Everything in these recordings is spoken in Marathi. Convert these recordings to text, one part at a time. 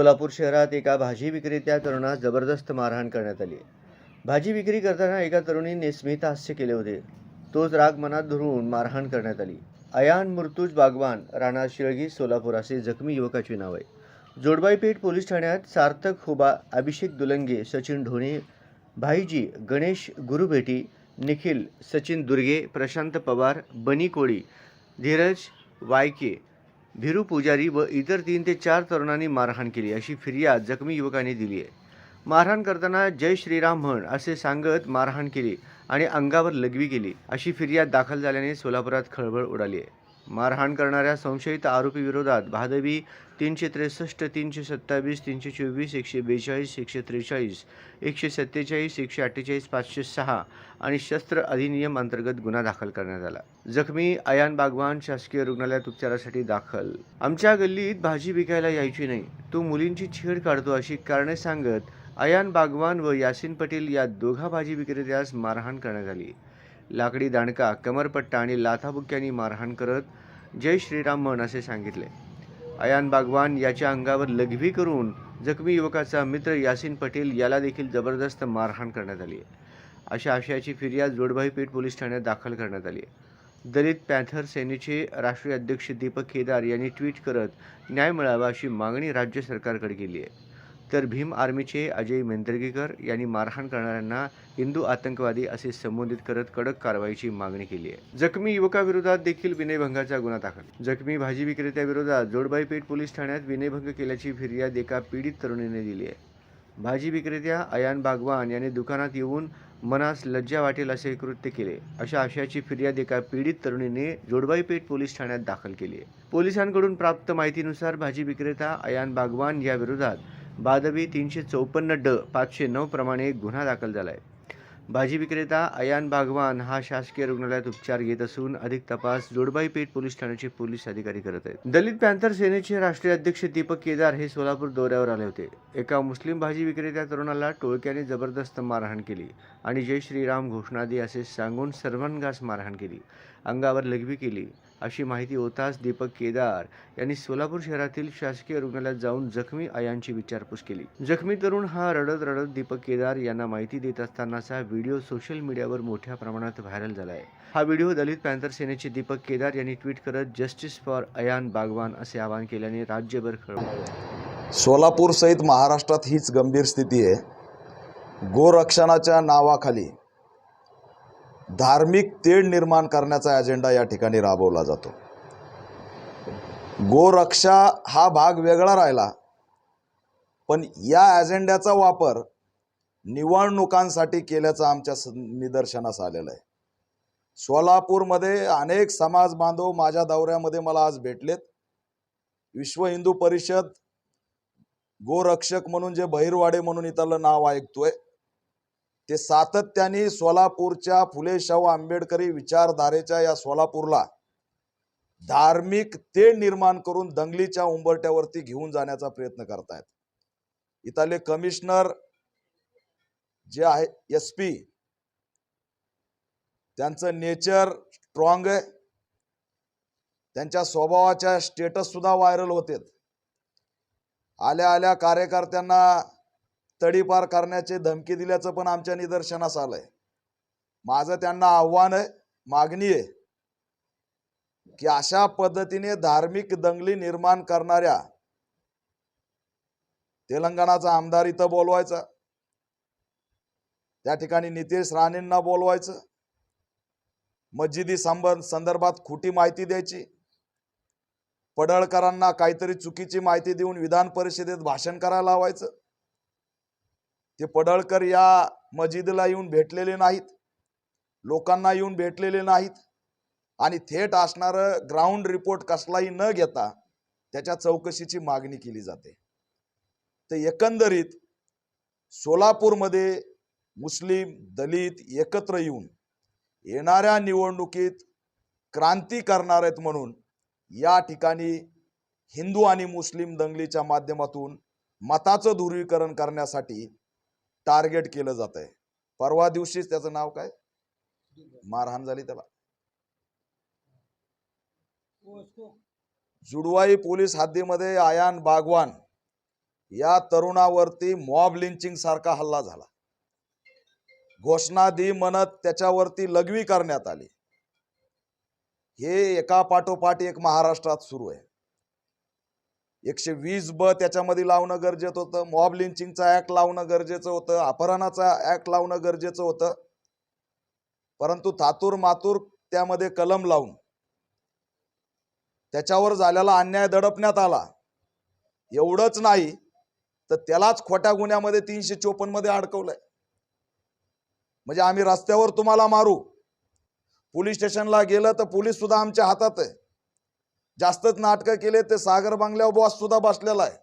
सोलापूर शहरात एका भाजी विक्रेत्या तरुणास जबरदस्त मारहाण करण्यात आली भाजी विक्री करताना एका तरुणीने स्मित हास्य केले होते. तोच राग मनात धरून मारहाण करण्यात आली. अयान मुर्तुज बागवान राणा शिळगी सोलापूर असे जखमी युवकाचे नाव आहे. जोडबाईपेठ पोलीस ठाण्यात सार्थक हुबा अभिषेक दुलंगे सचिन ढोणे भाईजी गणेश गुरुभेटी निखिल सचिन दुर्गे प्रशांत पवार बनी कोळी धीरज वायके भिरू पुजारी व इतर तीन ते चार तरुणांनी मारहाण केली अशी फिर्याद जखमी युवकाने दिली आहे. मारहाण करताना जय श्रीराम म्हण असे सांगत मारहाण केली आणि अंगावर लघवी केली अशी फिर्याद दाखल झाल्याने सोलापुरात खळबळ उडाली आहे. मारहाण करणाऱ्या संशयित आरोपी विरोधात भादवी तीनशे त्रेसष्ट तीनशे सत्तावीस तीनशे चोवीस एकशे बेचाळीस एकशे त्रेचाळीस एकशे सत्तेचाळीस एकशे अठ्ठेचाळीस पाचशे सहा आणि शस्त्र अधिनियम अंतर्गत गुन्हा दाखल करण्यात आला. जखमी अयान बागवान शासकीय रुग्णालयात उपचारासाठी दाखल. आमच्या गल्लीत भाजी विकायला यायची नाही. तू मुलींची छेड काढतो अशी कारणे सांगत अयान बागवान व यासिन पटेल या दोघा भाजी विक्रेत्यास मारहाण करण्यात आली. लाकडी दांडका कमरपट्टा आणि लाथाबुक्यांनी मारहाण करत जय श्रीराम म्हण असे सांगितले. अयान बागवान याच्या अंगावर लघवी करून जखमी युवकाचा मित्र यासिन पटेल याला देखील जबरदस्त मारहाण करण्यात आली आहे. अशा आशयाची फिर्याद जोडभाई पेठ पोलीस ठाण्यात दाखल करण्यात आली आहे. दलित पॅथर सेनेचे राष्ट्रीय अध्यक्ष दीपक केदार यांनी ट्विट करत न्याय मिळावा अशी मागणी राज्य सरकारकडे केली आहे. तर भीम आर्मीचे अजय मेंदर्गेकर यांनी मारहाण करणाऱ्यांना हिंदू आतंकवादी असे संबोधित करत कडक कारवाईची मागणी केली आहे. जखमी युवकाविरोधात देखील विनयभंगाचा गुन्हा दाखल. जखमी भाजी विक्रेत्याविरोधात जोडबाई पेठ पोलीस ठाण्यात विनयभंग केल्याची फिर्याद एका पीडित तरुणीने दिली आहे. भाजी विक्रेत्या अयान बागवान यांनी दुकानात येऊन मनास लज्जा वाटेल असे कृत्य केले. अशा आशयाची फिर्याद एका पीडित तरुणीने जोडबाई पेठ पोलीस ठाण्यात दाखल केली आहे. पोलिसांकडून प्राप्त माहितीनुसार भाजी विक्रेता अयान बागवान या विरोधात बादवी तीनशे चौपन्न ड पाचशे नऊ प्रमाणे गुन्हा दाखल झाला आहे भाजी विक्रेता अयान बागवान हा शासकीय रुग्णालयात उपचार घेत असून अधिक तपास जोडबाई पेठ पोलीस ठाण्याचे पोलीस अधिकारी करत आहेत. दलित पॅन्थर सेनेचे राष्ट्रीय अध्यक्ष दीपक केदार हे सोलापूर दौऱ्यावर आले होते. एका मुस्लिम भाजी विक्रेत्या तरुणाला टोळक्याने जबरदस्त मारहाण केली आणि जय श्रीराम घोषणा दे असे सांगून सर्वांगास मारहाण केली. अंगावर लघवी केली. अशी माहिती होताच दीपक केदार यांनी सोलापूर शहरातील शासकीय रुग्णालयात जाऊन जखमी अयांची विचारपूस केली. जखमी तरुण हा रडत रडत दीपक केदार यांना माहिती देत असतानाचा व्हिडिओ सोशल मीडियावर मोठ्या प्रमाणात व्हायरल झाला आहे हा व्हिडिओ दलित पॅन्थर सेनेचे दीपक केदार यांनी ट्विट करत जस्टिस फॉर अयान बागवान असे आवाहन केल्याने राज्यभर खळबळ. सोलापूरसहित महाराष्ट्रात हीच गंभीर स्थिती आहे. गोरक्षणाच्या नावाखाली धार्मिक तेढ निर्माण करण्याचा अजेंडा या ठिकाणी राबवला जातो. गोरक्षा हा भाग वेगळा राहिला पण या अजेंड्याचा वापर निवडणुकांसाठी केल्याचं आमच्या स- निदर्शनास आलेलं आहे. सोलापूरमध्ये अनेक समाज बांधव माझ्या दौऱ्यामध्ये मला आज भेटलेत. विश्व हिंदू परिषद गोरक्षक म्हणून जे बहिरवाडे म्हणून इथलं नाव ऐकतोय ते सातत्याने सोलापूरच्या फुले शाहू आंबेडकरी विचारधारेच्या या सोलापूरला धार्मिक ते निर्माण करून दंगलीच्या उंबरट्यावरती घेऊन जाण्याचा प्रयत्न करतायत. इथले कमिशनर जे आहे एस पी त्यांचं नेचर स्ट्रॉंग आहे. त्यांच्या स्वभावाच्या स्टेटस सुद्धा व्हायरल होते आल्या आल्या कार्यकर्त्यांना तडीपार करण्याची धमकी दिल्याचं पण आमच्या निदर्शनास आलंय. माझं त्यांना आव्हान आहे मागणी आहे की अशा पद्धतीने धार्मिक दंगली निर्माण करणाऱ्या तेलंगणाचा आमदार इथं बोलवायचा. त्या ठिकाणी नितेश राणेंना बोलवायचं. मस्जिदी संबंध संदर्भात खोटी माहिती द्यायची. पडळकरांना काहीतरी चुकीची माहिती देऊन विधान परिषदेत भाषण करायला लावायचं. ते पडळकर या मजिदला येऊन भेटलेले नाहीत. लोकांना येऊन भेटलेले नाहीत. आणि थेट असणारं ग्राउंड रिपोर्ट कसलाही न घेता त्याच्या चौकशीची मागणी केली जाते. तर एकंदरीत सोलापूरमध्ये मुस्लिम दलित एकत्र येऊन येणाऱ्या निवडणुकीत क्रांती करणार आहेत म्हणून या ठिकाणी हिंदू आणि मुस्लिम दंगलीच्या माध्यमातून मताचं ध्रुवीकरण करण्यासाठी टार्गेट केलं जात आहे परवा दिवशीच त्याचं नाव काय? मारहाण झाली त्याला. जुडवाई पोलीस हद्दीमध्ये आयान बागवान या तरुणावरती मॉब लिंचिंग सारखा हल्ला झाला. घोषणा दी म्हणत त्याच्यावरती लघवी करण्यात आली. हे एका पाठोपाठ एक महाराष्ट्रात सुरू आहे. एकशे वीस ब त्याच्यामध्ये लावणं गरजेचं होतं. मॉब लिंचिंगचा ऍक्ट लावणं गरजेचं होतं. अपहरणाचा ऍक्ट लावणं गरजेचं होतं. परंतु थातूर मातूर त्यामध्ये कलम लावून त्याच्यावर झालेला अन्याय दडपण्यात आला. एवढंच नाही तर त्यालाच खोट्या गुन्ह्यामध्ये तीनशे चोपन्नमध्ये अडकवलंय. म्हणजे आम्ही रस्त्यावर तुम्हाला मारू. पोलीस स्टेशनला गेलं तर पोलीस सुद्धा आमच्या हातात आहे. जास्तच नाटकं केले ते सागर बांगल्यावर बॉस सुद्धा बसलेला आहे.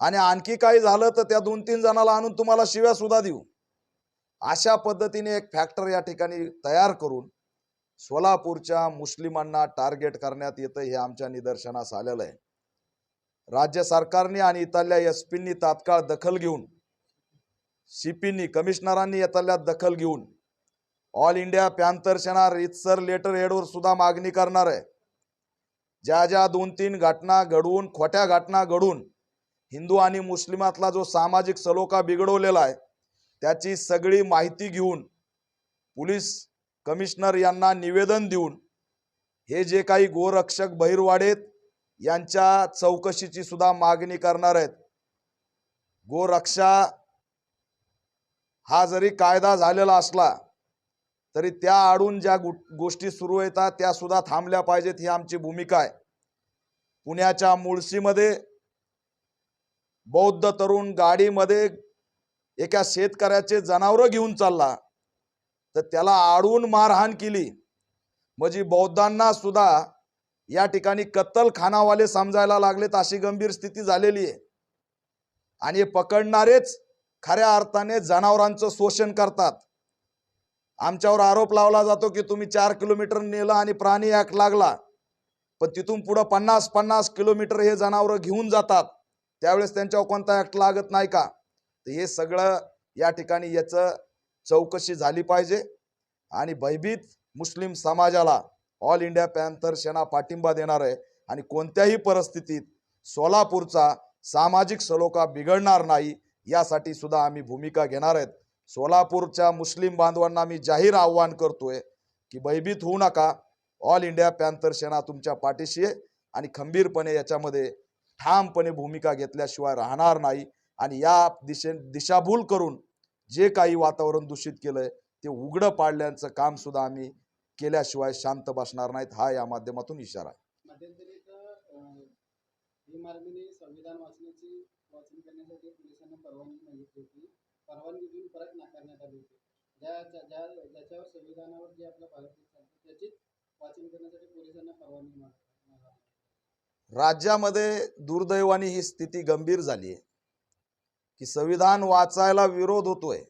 आणि आणखी काही झालं तर त्या दोन तीन जणाला आणून तुम्हाला शिव्या सुद्धा देऊ. अशा पद्धतीने एक फॅक्टर या ठिकाणी तयार करून सोलापूरच्या मुस्लिमांना टार्गेट करण्यात येतं हे आमच्या निदर्शनास आलेलं आहे. राज्य सरकारने आणि इथल्या एस पींनी तात्काळ दखल घेऊन सीपींनी कमिशनरांनी इथल्या दखल घेऊन ऑल इंडिया पॅन्थर सेना रितसर लेटर हेडवर सुद्धा मागणी करणार आहे. ज्या ज्या दोन तीन घटना घडवून खोट्या घटना घडून हिंदू आणि मुस्लिमातला जो सामाजिक सलोखा बिघडवलेला आहे त्याची सगळी माहिती घेऊन पोलीस कमिशनर यांना निवेदन देऊन हे जे काही गोरक्षक बहिरवाडेत यांच्या चौकशीची सुद्धा मागणी करणार आहेत. गोरक्षा हा जरी कायदा झालेला असला तरी त्या आडून ज्या गोष्टी सुरू येतात त्या सुद्धा थांबल्या पाहिजेत ही आमची भूमिका आहे. पुण्याच्या मुळशीमध्ये बौद्ध तरुण गाडीमध्ये एका शेतकऱ्याचे जनावरं घेऊन चालला. तर त्याला आडून मारहाण केली. म्हणजे बौद्धांना सुद्धा या ठिकाणी कत्तलखानावाले समजायला लागलेत अशी गंभीर स्थिती झालेली आहे. आणि पकडणारेच खऱ्या अर्थाने जनावरांचं शोषण करतात. आमच्यावर आरोप लावला जातो की तुम्ही चार किलोमीटर नेलं आणि प्राणी ऍक्ट लागला. पण तिथून पुढं पन्नास पन्नास किलोमीटर हे जनावरं घेऊन जातात. त्यावेळेस त्यांच्यावर कोणता ऍक्ट लागत नाही का? तर हे सगळं या ठिकाणी याचं चौकशी झाली पाहिजे. आणि भयभीत मुस्लिम समाजाला ऑल इंडिया पॅन्थर सेना पाठिंबा देणार आहे. आणि कोणत्याही परिस्थितीत सोलापूरचा सामाजिक सलोखा बिघडणार नाही यासाठी सुद्धा आम्ही भूमिका घेणार आहेत. सोलापूरच्या मुस्लिम बांधवांना मी जाहीर आव्हान करतोय की भयभीत होऊ नका. ऑल इंडिया पॅन्थर सेना तुमच्या पाठीशी आहे आणि खंबीरपणे याच्यामध्ये ठामपणे भूमिका घेतल्याशिवाय राहणार नाही. आणि या दिशे दिशाभूल करून जे काही वातावरण दूषित केलंय ते उघडं पाडल्याचं काम सुद्धा आम्ही केल्याशिवाय शांत बसणार नाहीत. हा या माध्यमातून इशारा आहे. संविधान वाचण्याची वाचन करण्यासाठी पोलिसांना परवानगी मागितली होती. परवानगी देऊन परत नाकारण्यात आली होती. ज्या ज्या ज्याच्यावर संविधानावर जे आपला भारत देश त्याचीच वाचन करण्यासाठी पोलिसांना परवानगी माग- राज्यामध्ये दुर्दैवाने ही स्थिती गंभीर झाली आहे. की संविधान वाचायला विरोध होतोय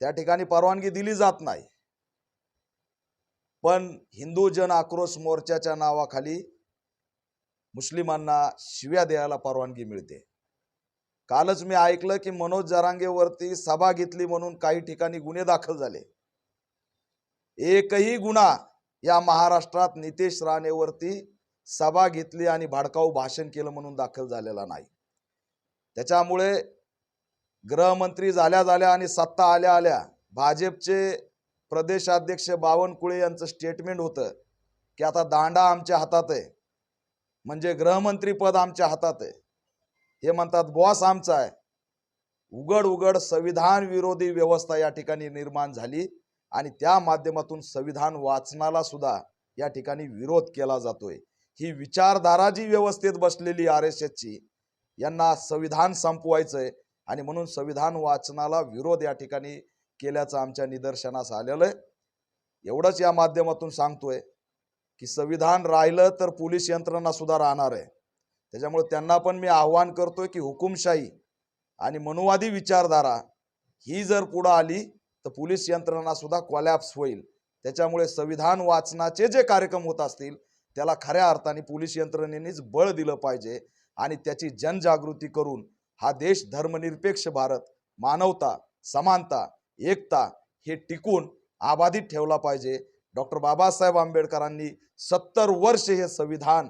त्या ठिकाणी परवानगी दिली जात नाही. पण हिंदू जन आक्रोश मोर्चाच्या नावाखाली मुस्लिमांना शिव्या द्यायला परवानगी मिळते. कालच मी ऐकलं की मनोज जरांगेवरती सभा घेतली म्हणून काही ठिकाणी गुन्हे दाखल झाले. एकही गुन्हा या महाराष्ट्रात नितेश राणेवरती सभा घेतली आणि भाडकाऊ भाषण केलं म्हणून दाखल झालेला नाही. त्याच्यामुळे गृहमंत्री झाल्या झाल्या आणि सत्ता आल्या आल्या भाजपचे प्रदेशाध्यक्ष बावनकुळे यांचं स्टेटमेंट होतं की आता दांडा आमच्या हातात आहे. म्हणजे गृहमंत्री पद आमच्या हातात आहे. हे म्हणतात बॉस आमचा आहे. उघड उघड संविधान विरोधी व्यवस्था या ठिकाणी निर्माण झाली आणि त्या माध्यमातून संविधान वाचनाला सुद्धा या ठिकाणी विरोध केला जातोय. ही विचारधारा जी व्यवस्थेत बसलेली आर एस एसची यांना संविधान संपवायचंय आणि म्हणून संविधान वाचनाला विरोध या ठिकाणी केल्याचं आमच्या निदर्शनास आलेलं आहे. एवढंच या माध्यमातून सांगतोय की संविधान राहिलं तर पोलीस यंत्रणा सुद्धा राहणार आहे. त्याच्यामुळे त्यांना पण मी आव्हान करतोय की हुकुमशाही आणि मनुवादी विचारधारा ही जर पुढं आली तर पोलीस यंत्रणा सुद्धा कॉलॅप्स होईल. त्याच्यामुळे संविधान वाचनाचे जे कार्यक्रम होत असतील त्याला खऱ्या अर्थाने पोलीस यंत्रणेनेच बळ दिलं पाहिजे आणि त्याची जनजागृती करून हा देश धर्मनिरपेक्ष भारत मानवता समानता एकता हे टिकून आबाधित ठेवला पाहिजे. डॉक्टर बाबासाहेब आंबेडकरांनी सत्तर वर्ष हे संविधान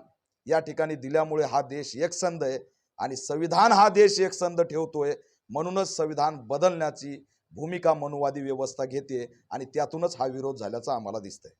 या ठिकाणी दिल्यामुळे हा देश एकसंध आहे आणि संविधान हा देश एकसंध ठेवतोय. म्हणूनच संविधान बदलण्याची भूमिका मनुवादी व्यवस्था घेते आणि त्यातूनच हा विरोध झाल्याचं आम्हाला दिसतंय.